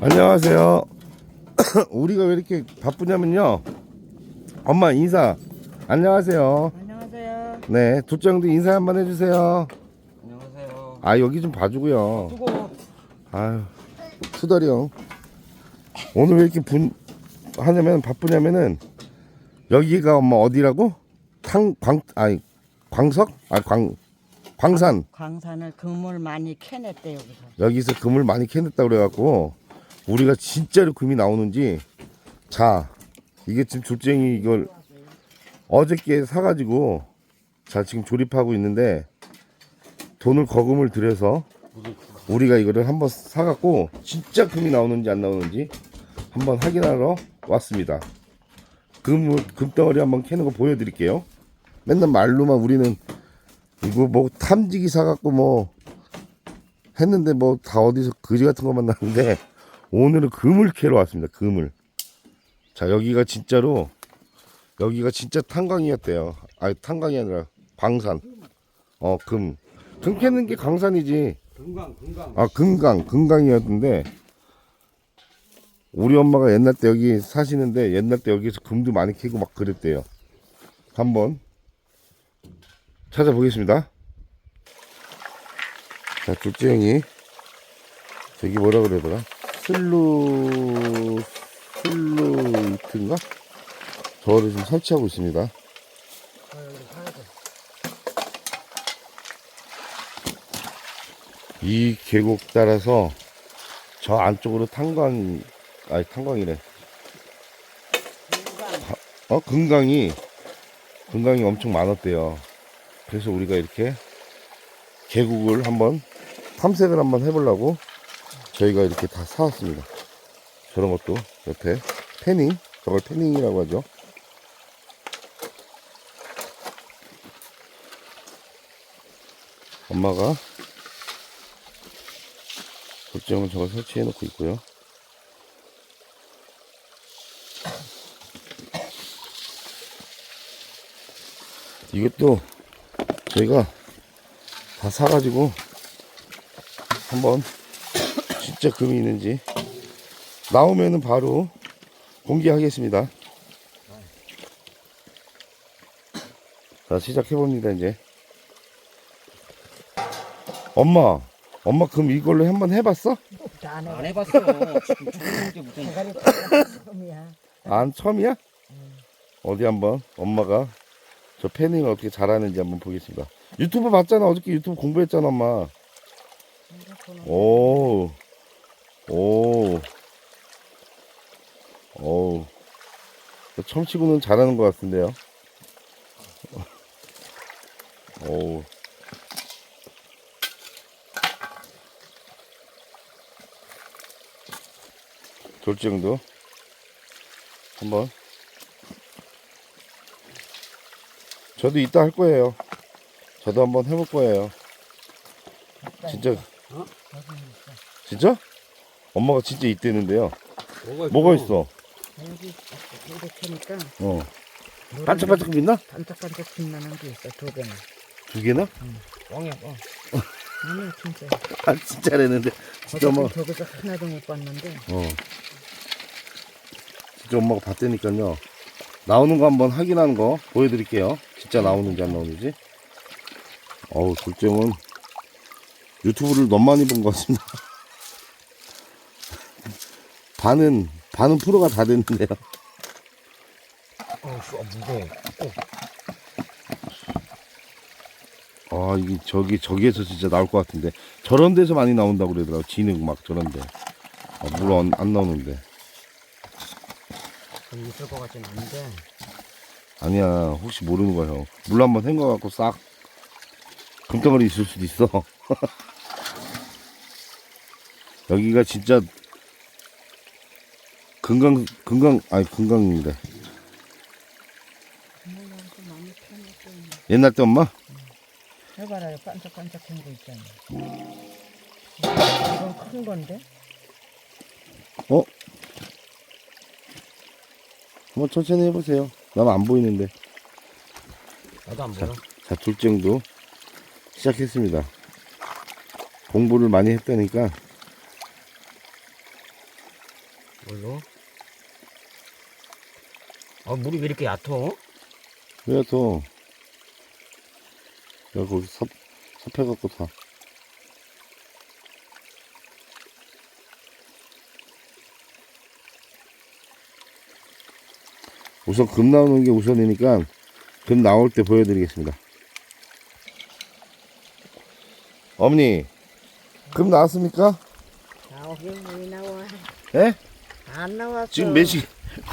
안녕하세요. 우리가 왜 이렇게 바쁘냐면요. 엄마 인사. 안녕하세요. 안녕하세요. 네, 두짱도 인사 한번 해주세요. 안녕하세요. 아 여기 좀 봐주고요. 수고. 아유, 수달이 형. 오늘 왜 이렇게 분 하냐면 바쁘냐면은 여기가 엄마 어디라고? 탕, 광, 아니 광석? 아 광, 광산. 광산을 금을 많이 캐냈대 여기서. 여기서 금을 많이 캐냈다 그래갖고 우리가 진짜로 금이 나오는지 자 이게 지금 졸쟁이 이걸 어저께 사가지고 자 지금 조립하고 있는데 돈을 거금을 들여서 우리가 이거를 한번 사갖고 진짜 금이 나오는지 안 나오는지 한번 확인하러 왔습니다. 금, 금덩어리 한번 캐는 거 보여드릴게요. 맨날 말로만 우리는 이거 뭐 탐지기 사갖고 뭐 했는데 뭐 다 어디서 거지 같은 것만 나는데 오늘은 금을 캐러 왔습니다. 금을. 자 여기가 진짜로 여기가 진짜 탄광이었대요. 아니 탄광이 아니라 광산. 어 금. 금 캐는 게 광산이지. 금강 금강. 아 금강 금강이었는데 우리 엄마가 옛날 때 여기 사시는데 옛날 때 여기서 금도 많이 캐고 막 그랬대요. 한번 찾아보겠습니다. 자 둘째 저기 뭐라 그러더라? 슬루 슬루이트인가? 저를 지금 설치하고 있습니다. 이 계곡 따라서 저 안쪽으로 탄광 아니 탄광이래 바- 어 금강이 금강이 엄청 많았대요 그래서 우리가 이렇게 계곡을 한번 탐색을 한번 해보려고 저희가 이렇게 다 사왔습니다. 저런 것도 옆에 패닝? 저걸 패닝이라고 하죠. 엄마가 걱정은 저걸 설치해 놓고 있고요. 이것도 저희가 다 사가지고 한번 진짜 금이 있는지 나오면은 바로 공개하겠습니다. 자 시작해 봅니다 이제 엄마 엄마 그럼 이걸로 한번 해봤어? 안안 해. 해봤어. 지금 죽는 게 무슨. 대가리 처음이야. 안 처음이야? 어디 한번 엄마가 저 패닝을 어떻게 잘하는지 한번 보겠습니다. 유튜브 봤잖아. 어저께 유튜브 공부했잖아, 엄마. 오, 오, 오. 처음 치고는 잘하는 것 같은데요. 오. 졸정도 한번 저도 이따 할 거예요. 저도 한번 해볼 거예요. 진짜 진짜? 엄마가 진짜 있대는데요. 뭐가 있어? 여기 이렇게니까 어. 반짝반짝 빛나? 반짝반짝 빛나는 게 있어 두 개는. 두 개나? 왕이야 왕. 아니야 진짜. 아 진짜라는데 진짜 엄마 저기서 하나도 못 봤는데 어. 진짜 엄마가 봤다니까요. 나오는 거 한번 확인하는 거 보여드릴게요. 진짜 나오는지 안 나오는지. 어우, 둘째는 유튜브를 너무 많이 본 것 같습니다. 반은, 반은 프로가 다 됐는데요. 어, 씨, 어, 무거워. 아, 이게 저기, 저기에서 진짜 나올 것 같은데. 저런 데서 많이 나온다고 그러더라고. 진흙 막 저런 데. 아, 물 안, 안 나오는데. 있을 것 같진 않은데 아니야 혹시 모르는 거야 형. 물 한번 헹궈갖고 싹 금덩어리 있을 수도 있어 여기가 진짜 금강 금강 아니 캐냈고 옛날 때 엄마 해봐라 반짝반짝한 거 있잖아. 이건 큰 건데? 어 한번 천천히 해보세요 나는 안 보이는데 나도 안 보여. 자 둘째도 시작했습니다 공부를 많이 했다니까 물로. 아 물이 왜 이렇게 얕어? 왜 또? 야, 거기 삽, 삽해갖고 다. 우선 금 나오는 게 우선이니까 금 나올 때 보여드리겠습니다. 어머니, 금 나왔습니까? 나오긴 왜 나와? 예? 안 나왔어. 지금 몇 시,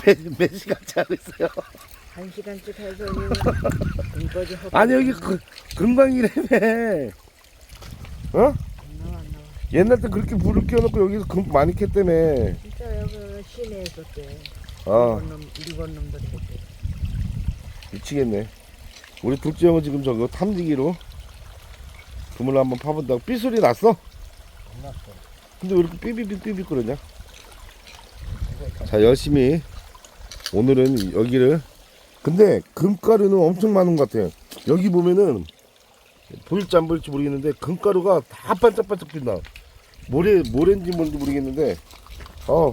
몇, 몇 시간째 하고 있어요? 한 시간쯤 해서 금거지 헛. 아니, 여기 그, 금방이라며. 어? 안 나와 안 나와. 옛날 때 그렇게 불을 켜놓고 여기서 금 많이 캤다며. 진짜 여기 시내에 있었대. 아, 일본 놈 일본 놈들이 했대. 미치겠네. 우리 둘째 형은 지금 저거 탐지기로 그물 한번 파본다고 삐소리 났어? 안 났어. 근데 왜 이렇게 삐삐삐삐삐 그러냐? 자, 열심히 오늘은 여기를 근데 금가루는 엄청 많은 것 같아요. 여기 보면은 보일지 안 보일지 모르겠는데 금가루가 다 반짝반짝 빛나. 모래 모래인지 뭔지 모르겠는데 어.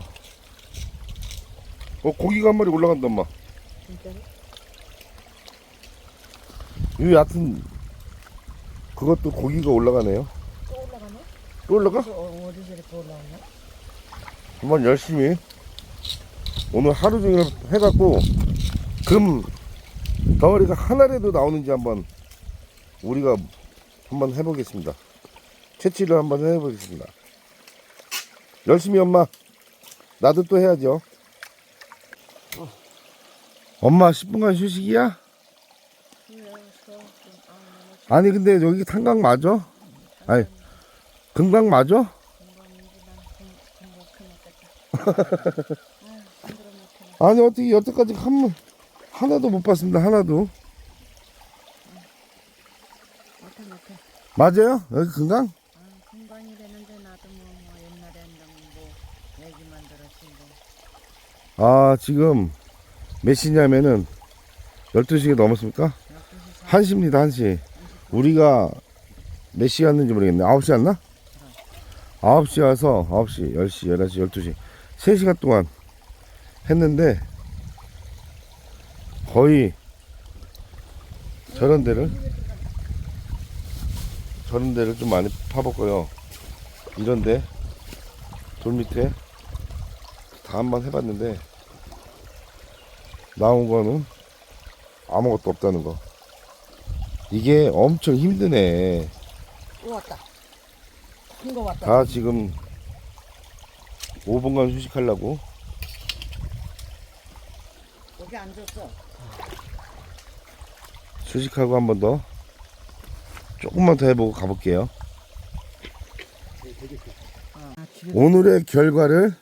어 고기가 한 마리 올라간다 엄마. 진짜로? 이 얕은 그것도 고기가 올라가네요. 또 올라가네? 또 올라가? 또 어, 어디서 이렇게 올라오냐? 한번 열심히 오늘 하루 종일 해갖고 금 덩어리가 하나라도 나오는지 한번 우리가 한번 해보겠습니다. 채취를 한번 해보겠습니다. 열심히 엄마 나도 또 해야죠. 엄마 10분간 휴식이야? 아니 근데 여기 탄강 맞아? 아니 금강 맞아? 아니 어떻게 여태까지 한 번- 하나도 못 봤습니다 하나도. 못해 못해. 맞아요? 여기 금강? 아, 금방이 되는데 나도 뭐, 뭐 옛날에 뭐 얘기만 들었지 뭐. 아 지금 몇 시냐면은 12시가 넘었습니까? 1시입니다 1시. 우리가 몇시 왔는지 모르겠네. 9시 왔나? 9시 와서 9시 10시 11시 12시. 3시간 동안 했는데 거의 저런 데를 저런 데를 좀 많이 파봤고요 이런데 돌 밑에 다 한번 해봤는데 나온 거는 아무것도 없다는 거 이게 엄청 힘드네 또 왔다. 큰 거 왔다. 다 지금 5분간 휴식하려고 여기 앉았어. 휴식하고 한 번 더 조금만 더 해보고 가볼게요 오늘의 결과를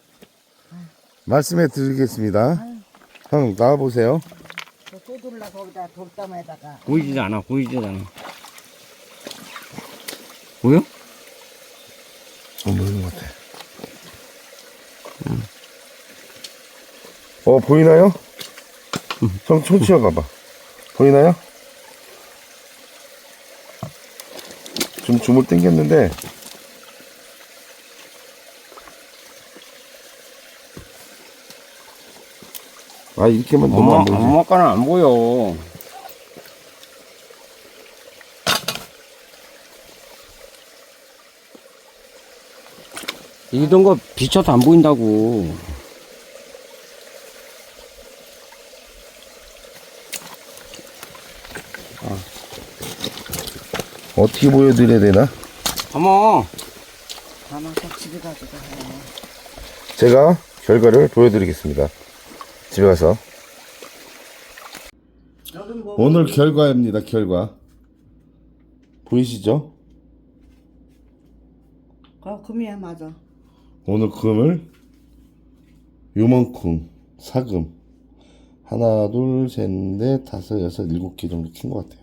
말씀해 드리겠습니다 형 나와보세요 저 소들라 거기다 돌담에다가 보이지도 않아. 보이지도 않아. 보여? 어, 보이는 것 같아 어 보이나요? 형 손치어 가봐 보이나요? 좀 주물 땡겼는데 아 이렇게만 너무 안 보이지 엄마 거는 안 보여. 이런 거 비춰서 안 보인다고. 어떻게 보여드려야 되나? 어머. 제가 결과를 보여드리겠습니다. 집에 가서. 오늘 결과입니다, 결과. 보이시죠? 그 금이야 맞아. 오늘 금을 요만큼 사금 하나 둘 셋 넷 다섯 여섯 일곱 개 정도 킨 것 같아요.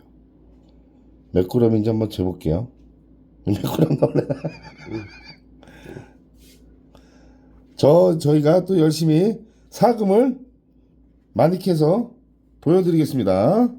몇 그램인지 한번 재볼게요. 몇 그램 나올래나? 저 저희가 또 열심히 사금을 많이 캐서 보여드리겠습니다.